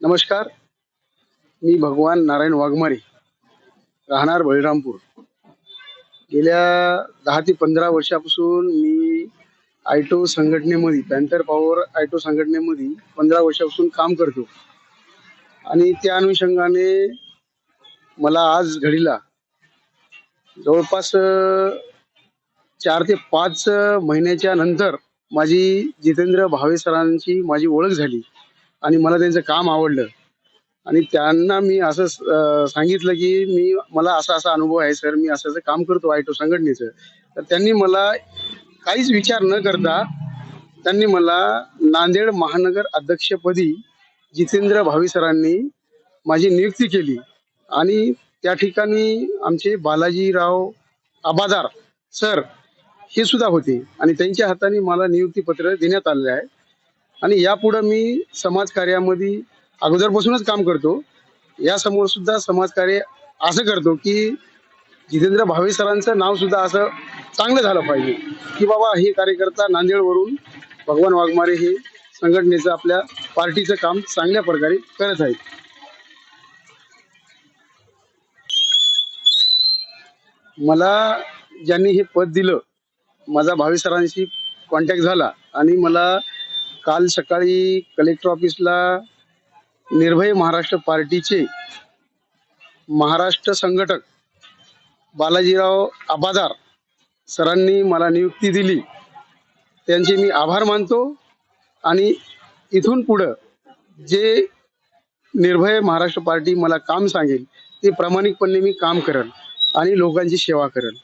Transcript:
नमस्कार. मी भगवान नारायण वाघमारे राहणार बळीरामपूर. गेल्या दहा ते पंधरा वर्षापासून मी आयटो संघटनेमध्ये पॅन्थर पॉवर आयटो संघटनेमध्ये पंधरा वर्षापासून काम करतो. आणि त्या अनुषंगाने मला आज घडीला जवळपास चार ते पाच महिन्याच्या नंतर माझी जितेंद्र भावे सरांची माझी ओळख झाली. आणि मला त्यांचं काम आवडलं. आणि त्यांना मी असं सांगितलं की मी मला असा असा अनुभव आहे सर मी असं असं काम करतो आयटो संघटनेचं. तर त्यांनी मला काहीच विचार न करता त्यांनी मला नांदेड महानगर अध्यक्षपदी जितेंद्र भावी सरांनी माझी नियुक्ती केली. आणि त्या ठिकाणी आमचे बालाजीराव आबादार सर हे सुद्धा होते. आणि त्यांच्या हाताने मला नियुक्ती पत्र देण्यात आलेलं आहे. आणि यापुढं मी समाजकार्यामध्ये अगोदरपासूनच काम करतो. यासमोर सुद्धा समाजकार्य असं करतो की जितेंद्र भावे सरांचं नाव सुद्धा असं चांगलं झालं पाहिजे. की बाबा हे कार्यकर्ता नांदेडवरून भगवान वाघमारे हे संघटनेचं आपल्या पार्टीचं काम चांगल्या प्रकारे करत आहेत. मला ज्यांनी हे पद दिलं माझा भावे सरांशी कॉन्टॅक्ट झाला आणि मला काल सकाळी कलेक्टर ऑफिसला निर्भय महाराष्ट्र पार्टीचे महाराष्ट्र संघटक बालाजीराव आबादार सरांनी मला नियुक्ती दिली. त्यांचे मी आभार मानतो आणि इथून पुढं जे निर्भय महाराष्ट्र पार्टी मला काम सांगेल ते प्रामाणिकपणे मी काम करेन आणि लोकांची सेवा करेन